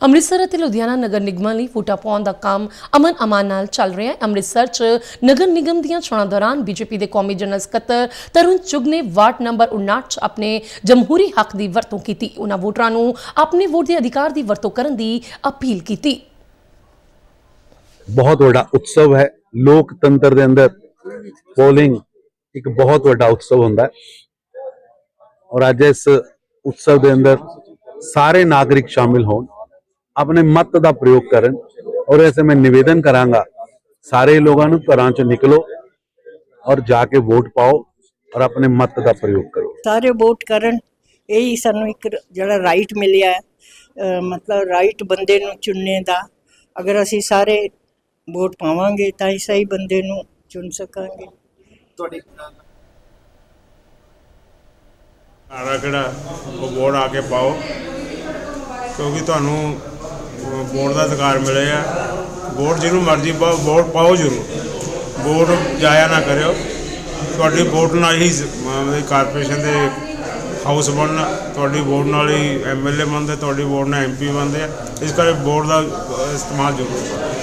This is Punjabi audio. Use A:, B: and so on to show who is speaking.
A: ਅੰਮ੍ਰਿਤਸਰ ਅਤੇ ਲੁਧਿਆਣਾ ਨਗਰ ਨਿਗਮਾਂ ਲਈ ਵੋਟਾਂ ਪਾਉਣ ਦਾ ਕੰਮ ਅਮਨ ਅਮਾਨ ਨਾਲ ਚੱਲ ਰਿਹਾ ਹੈ। ਅੰਮ੍ਰਿਤਸਰ 'ਚ ਨਗਰ ਨਿਗਮ ਦੀਆਂ ਚੋਣਾਂ ਦੌਰਾਨ ਬੀਜੇਪੀ ਦੇ ਕੌਮੀ ਜਨਰਲ ਸਕੱਤਰ ਤਰੁਣ ਚੁਗ ਨੇ ਵਾਰਡ ਨੰਬਰ 59 'ਚ ਆਪਣੇ ਜਮਹੂਰੀ ਹੱਕ ਦੀ ਵਰਤੋਂ ਕੀਤੀ। ਉਹਨਾਂ ਵੋਟਰਾਂ ਨੂੰ ਆਪਣੇ ਵੋਟ ਦੇ ਅਧਿਕਾਰ ਦੀ ਵਰਤੋਂ ਕਰਨ ਦੀ ਅਪੀਲ ਕੀਤੀ।
B: ਬਹੁਤ ਵੱਡਾ ਉਤਸਵ ਹੈ। ਲੋਕਤੰਤਰ ਦੇ ਅੰਦਰ ਪੋਲਿੰਗ ਇੱਕ ਬਹੁਤ ਵੱਡਾ ਉਤਸਵ ਹੁੰਦਾ ਹੈ। ਔਰ ਅੱਜ ਇਸ ਉਤਸਵ ਦੇ ਅੰਦਰ ਸਾਰੇ ਨਾਗਰਿਕ ਸ਼ਾਮਿਲ ਹੋਣ। ਆਪਣੇ ਮਤ ਦਾ ਪ੍ਰਯੋਗ ਕਰਨ ਔਰ ਐਸੇ ਮੈਂ ਨਿਵੇਦਨ ਕਰਾਂਗਾ ਸਾਰੇ ਲੋਕਾਂ ਨੂੰ ਘਰਾਂ ਚੋਂ ਨਿਕਲੋ ਔਰ ਜਾ ਕੇ ਵੋਟ ਪਾਓ ਔਰ ਆਪਣੇ ਮਤ ਦਾ ਪ੍ਰਯੋਗ ਕਰੋ।
C: ਸਾਰੇ ਵੋਟ ਕਰਨ ਇਹ ਹੀ ਸਾਨੂੰ ਇੱਕ ਜਿਹੜਾ ਰਾਈਟ ਮਿਲਿਆ ਹੈ। ਮਤਲਬ ਰਾਈਟ ਬੰਦੇ ਨੂੰ ਚੁਣਨੇ ਦਾ। ਅਗਰ ਅਸੀਂ ਸਾਰੇ ਵੋਟ ਪਾਵਾਂਗੇ ਤਾਂ ਹੀ ਸਹੀ ਬੰਦੇ ਨੂੰ ਚੁਣ ਸਕਾਂਗੇ।
D: ਸਾਰਾ ਕਿਹੜਾ? ਉਹ ਵੋਟ ਆ ਕੇ ਪਾਓ। ਕਿਉਂਕਿ ਤੁਹਾਨੂੰ ਵੋਟ ਦਾ ਅਧਿਕਾਰ ਮਿਲਿਆ ਵੋਟ ਜਿਹਨੂੰ ਮਰਜ਼ੀ ਪਾਓ, ਵੋਟ ਪਾਓ ਜ਼ਰੂਰ। ਵੋਟ ਜਾਇਆ ਨਾ ਕਰਿਓ। ਤੁਹਾਡੀ ਵੋਟ ਨਾਲ ਹੀ ਕਾਰਪੋਰੇਸ਼ਨ ਦੇ ਹਾਊਸ ਬਣਨਾ। ਤੁਹਾਡੀ ਵੋਟ ਨਾਲ ਹੀ ਐਮਐਲਏ ਬਣਦੇ, ਤੁਹਾਡੀ ਵੋਟ ਨਾਲ ਐਮਪੀ ਬਣਦੇ ਆ। ਇਸ ਕਰਕੇ ਵੋਟ ਦਾ ਇਸਤੇਮਾਲ ਜ਼ਰੂਰ ਕਰੋ।